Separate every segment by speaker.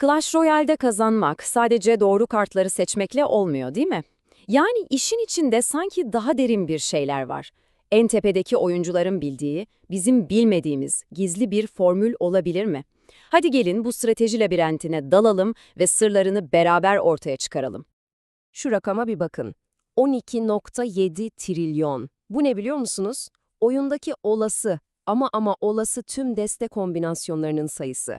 Speaker 1: Clash Royale'de kazanmak sadece doğru kartları seçmekle olmuyor değil mi? Yani işin içinde sanki daha derin bir şeyler var. En tepedeki oyuncuların bildiği, bizim bilmediğimiz gizli bir formül olabilir mi? Hadi gelin bu strateji labirentine dalalım ve sırlarını beraber ortaya çıkaralım.
Speaker 2: Şu rakama bir bakın. 12.7 trilyon. Bu ne biliyor musunuz? Oyundaki olası ama ama olası tüm deste kombinasyonlarının sayısı.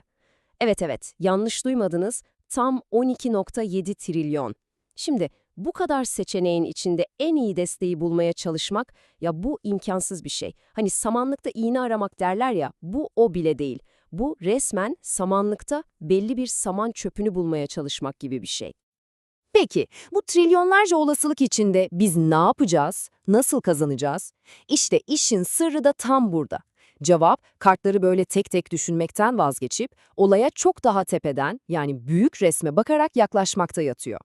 Speaker 2: Evet evet, yanlış duymadınız. Tam 12.7 trilyon. Şimdi bu kadar seçeneğin içinde en iyi desteği bulmaya çalışmak ya bu imkansız bir şey. Hani samanlıkta iğne aramak derler ya, bu o bile değil. Bu resmen samanlıkta belli bir saman çöpünü bulmaya çalışmak gibi bir şey. Peki, bu trilyonlarca olasılık içinde biz ne yapacağız? Nasıl kazanacağız? İşte işin sırrı da tam burada. Cevap, kartları böyle tek tek düşünmekten vazgeçip, olaya çok daha tepeden, yani büyük resme bakarak yaklaşmakta yatıyor.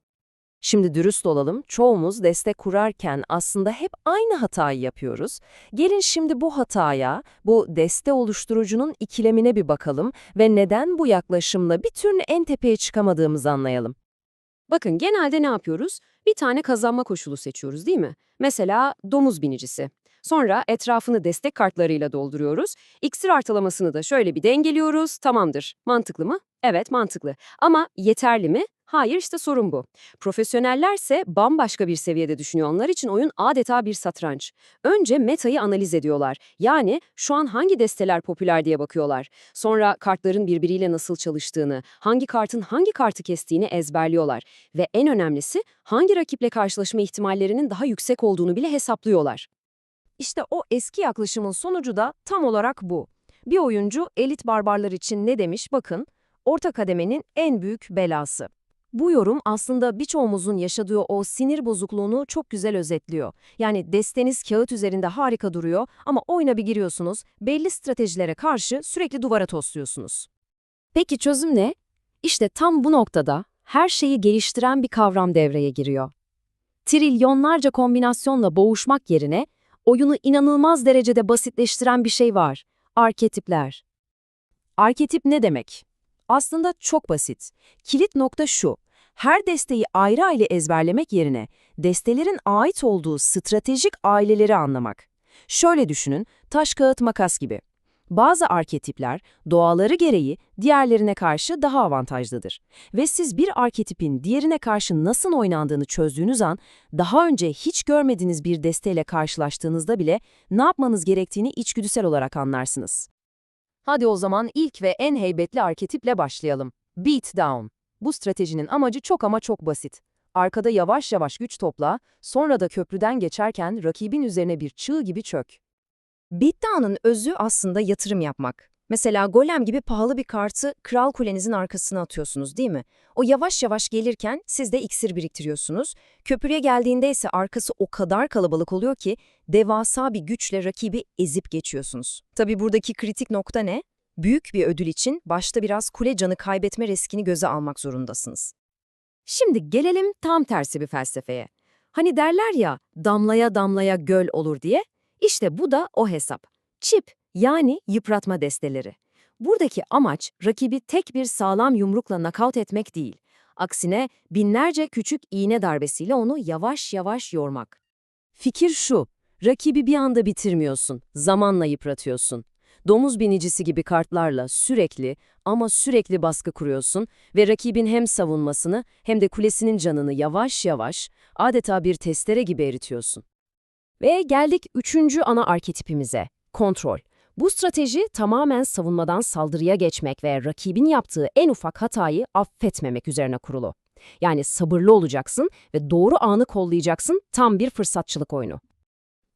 Speaker 2: Şimdi dürüst olalım, çoğumuz destek kurarken aslında hep aynı hatayı yapıyoruz. Gelin şimdi bu hataya, bu deste oluşturucunun ikilemine bir bakalım ve neden bu yaklaşımla bir türlü en tepeye çıkamadığımızı anlayalım.
Speaker 1: Bakın genelde ne yapıyoruz? Bir tane kazanma koşulu seçiyoruz değil mi? Mesela domuz binicisi. Sonra etrafını destek kartlarıyla dolduruyoruz. İksir ortalamasını da şöyle bir dengeliyoruz. Tamamdır. Mantıklı mı? Evet mantıklı. Ama yeterli mi? Hayır işte sorun bu. Profesyonellerse bambaşka bir seviyede düşünüyor. Onlar için oyun adeta bir satranç. Önce metayı analiz ediyorlar. Yani şu an hangi desteler popüler diye bakıyorlar. Sonra kartların birbiriyle nasıl çalıştığını, hangi kartın hangi kartı kestiğini ezberliyorlar. Ve en önemlisi hangi rakiple karşılaşma ihtimallerinin daha yüksek olduğunu bile hesaplıyorlar.
Speaker 2: İşte o eski yaklaşımın sonucu da tam olarak bu. Bir oyuncu elit barbarlar için ne demiş bakın, orta kademenin en büyük belası. Bu yorum aslında birçoğumuzun yaşadığı o sinir bozukluğunu çok güzel özetliyor. Yani desteniz kağıt üzerinde harika duruyor ama oyuna bir giriyorsunuz, belli stratejilere karşı sürekli duvara tosluyorsunuz. Peki çözüm ne? İşte tam bu noktada her şeyi geliştiren bir kavram devreye giriyor. Trilyonlarca kombinasyonla boğuşmak yerine oyunu inanılmaz derecede basitleştiren bir şey var. Arketipler. Arketip ne demek? Aslında çok basit. Kilit nokta şu. Her desteği ayrı ayrı ezberlemek yerine destelerin ait olduğu stratejik aileleri anlamak. Şöyle düşünün, taş kağıt makas gibi. Bazı arketipler doğaları gereği diğerlerine karşı daha avantajlıdır. Ve siz bir arketipin diğerine karşı nasıl oynandığını çözdüğünüz an, daha önce hiç görmediğiniz bir desteyle karşılaştığınızda bile ne yapmanız gerektiğini içgüdüsel olarak anlarsınız. Hadi o zaman ilk ve en heybetli arketiple başlayalım. Beat Down. Bu stratejinin amacı çok ama çok basit. Arkada yavaş yavaş güç topla, sonra da köprüden geçerken rakibin üzerine bir çığ gibi çök. Beatdown'ın özü aslında yatırım yapmak. Mesela golem gibi pahalı bir kartı kral kulenizin arkasına atıyorsunuz değil mi? O yavaş yavaş gelirken siz de iksir biriktiriyorsunuz. Köprüye geldiğinde ise arkası o kadar kalabalık oluyor ki devasa bir güçle rakibi ezip geçiyorsunuz. Tabi buradaki kritik nokta ne? Büyük bir ödül için başta biraz kule canı kaybetme riskini göze almak zorundasınız. Şimdi gelelim tam tersi bir felsefeye. Hani derler ya damlaya damlaya göl olur diye. İşte bu da o hesap. Çip yani yıpratma desteleri. Buradaki amaç rakibi tek bir sağlam yumrukla nakavt etmek değil. Aksine binlerce küçük iğne darbesiyle onu yavaş yavaş yormak. Fikir şu, rakibi bir anda bitirmiyorsun, zamanla yıpratıyorsun. Domuz binicisi gibi kartlarla sürekli ama sürekli baskı kuruyorsun ve rakibin hem savunmasını hem de kulesinin canını yavaş yavaş adeta bir testere gibi eritiyorsun. Ve geldik üçüncü ana arketipimize, kontrol. Bu strateji tamamen savunmadan saldırıya geçmek ve rakibin yaptığı en ufak hatayı affetmemek üzerine kurulu. Yani sabırlı olacaksın ve doğru anı kollayacaksın tam bir fırsatçılık oyunu.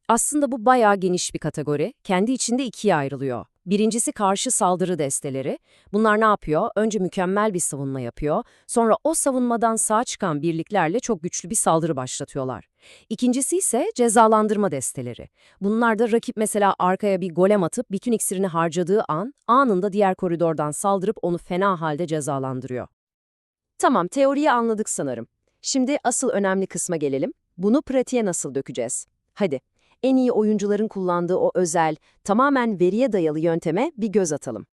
Speaker 2: Aslında bu bayağı geniş bir kategori, kendi içinde ikiye ayrılıyor. Birincisi karşı saldırı desteleri. Bunlar ne yapıyor? Önce mükemmel bir savunma yapıyor, sonra o savunmadan sağ çıkan birliklerle çok güçlü bir saldırı başlatıyorlar. İkincisi ise cezalandırma desteleri. Bunlar da rakip mesela arkaya bir golem atıp bütün iksirini harcadığı an, anında diğer koridordan saldırıp onu fena halde cezalandırıyor. Tamam, teoriyi anladık sanırım. Şimdi asıl önemli kısma gelelim. Bunu pratiğe nasıl dökeceğiz? Hadi, en iyi oyuncuların kullandığı o özel, tamamen veriye dayalı yönteme bir göz atalım.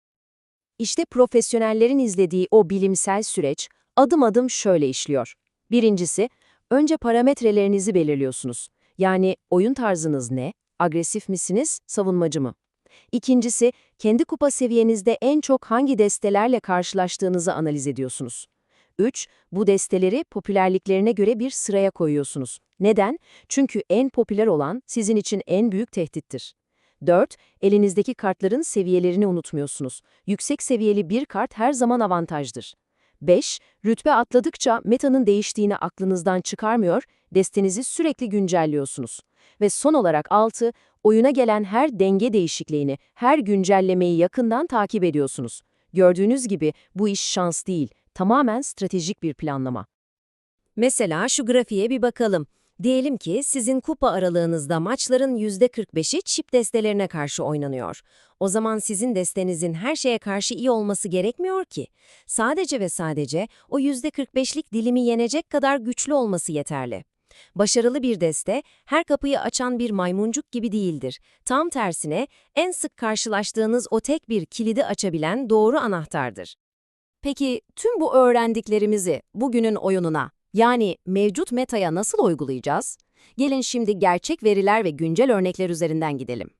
Speaker 2: İşte profesyonellerin izlediği o bilimsel süreç adım adım şöyle işliyor. Birincisi, önce parametrelerinizi belirliyorsunuz. Yani oyun tarzınız ne? Agresif misiniz, savunmacı mı? İkincisi, kendi kupa seviyenizde en çok hangi destelerle karşılaştığınızı analiz ediyorsunuz. 3. Bu desteleri popülerliklerine göre bir sıraya koyuyorsunuz. Neden? Çünkü en popüler olan sizin için en büyük tehdittir. 4. Elinizdeki kartların seviyelerini unutmuyorsunuz. Yüksek seviyeli bir kart her zaman avantajdır. 5. Rütbe atladıkça metanın değiştiğini aklınızdan çıkarmıyor, destenizi sürekli güncelliyorsunuz. Ve son olarak 6. Oyuna gelen her denge değişikliğini, her güncellemeyi yakından takip ediyorsunuz. Gördüğünüz gibi bu iş şans değil, tamamen stratejik bir planlama.
Speaker 3: Mesela şu grafiğe bir bakalım. Diyelim ki sizin kupa aralığınızda maçların %45'i çip destelerine karşı oynanıyor. O zaman sizin destenizin her şeye karşı iyi olması gerekmiyor ki. Sadece ve sadece o %45'lik dilimi yenecek kadar güçlü olması yeterli. Başarılı bir deste, her kapıyı açan bir maymuncuk gibi değildir. Tam tersine, en sık karşılaştığınız o tek bir kilidi açabilen doğru anahtardır. Peki tüm bu öğrendiklerimizi bugünün oyununa, yani mevcut metaya nasıl uygulayacağız? Gelin şimdi gerçek veriler ve güncel örnekler üzerinden gidelim.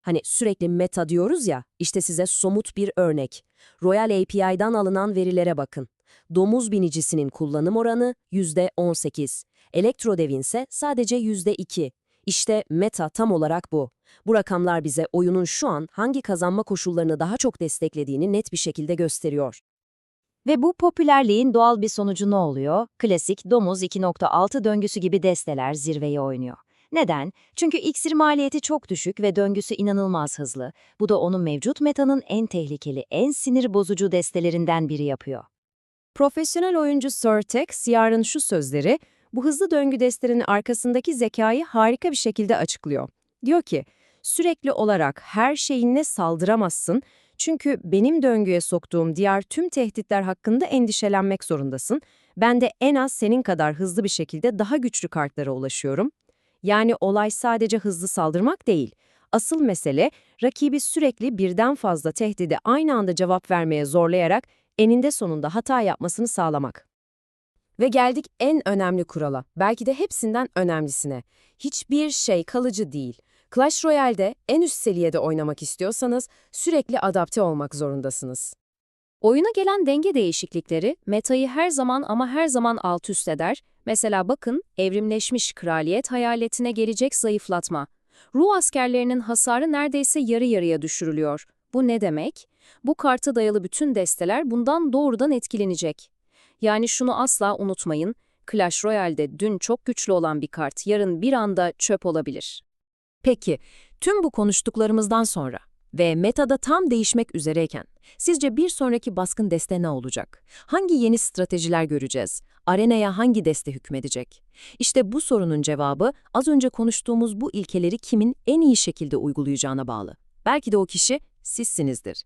Speaker 1: Hani sürekli meta diyoruz ya, işte size somut bir örnek. Royal API'dan alınan verilere bakın. Domuz binicisinin kullanım oranı %18. Elektrodevin ise sadece %2. İşte meta tam olarak bu. Bu rakamlar bize oyunun şu an hangi kazanma koşullarını daha çok desteklediğini net bir şekilde gösteriyor.
Speaker 4: Ve bu popülerliğin doğal bir sonucu ne oluyor? Klasik domuz 2.6 döngüsü gibi desteler zirveye oynuyor. Neden? Çünkü iksir maliyeti çok düşük ve döngüsü inanılmaz hızlı. Bu da onun mevcut metanın en tehlikeli, en sinir bozucu destelerinden biri yapıyor.
Speaker 1: Profesyonel oyuncu Sir Tex yarın şu sözleri, bu hızlı döngü destelerinin arkasındaki zekayı harika bir şekilde açıklıyor. Diyor ki, sürekli olarak her şeyinle saldıramazsın çünkü benim döngüye soktuğum diğer tüm tehditler hakkında endişelenmek zorundasın. Ben de en az senin kadar hızlı bir şekilde daha güçlü kartlara ulaşıyorum. Yani olay sadece hızlı saldırmak değil. Asıl mesele rakibi sürekli birden fazla tehdide aynı anda cevap vermeye zorlayarak eninde sonunda hata yapmasını sağlamak. Ve geldik en önemli kurala, belki de hepsinden önemlisine. Hiçbir şey kalıcı değil. Clash Royale'de en üst seviyede oynamak istiyorsanız sürekli adapte olmak zorundasınız.
Speaker 3: Oyuna gelen denge değişiklikleri metayı her zaman ama her zaman alt üst eder. Mesela bakın evrimleşmiş kraliyet hayaletine gelecek zayıflatma. Ruh askerlerinin hasarı neredeyse yarı yarıya düşürülüyor. Bu ne demek? Bu karta dayalı bütün desteler bundan doğrudan etkilenecek. Yani şunu asla unutmayın, Clash Royale'de dün çok güçlü olan bir kart yarın bir anda çöp olabilir.
Speaker 1: Peki, tüm bu konuştuklarımızdan sonra ve metada tam değişmek üzereyken sizce bir sonraki baskın deste ne olacak? Hangi yeni stratejiler göreceğiz? Arenaya hangi deste hükmedecek? İşte bu sorunun cevabı az önce konuştuğumuz bu ilkeleri kimin en iyi şekilde uygulayacağına bağlı. Belki de o kişi sizsinizdir.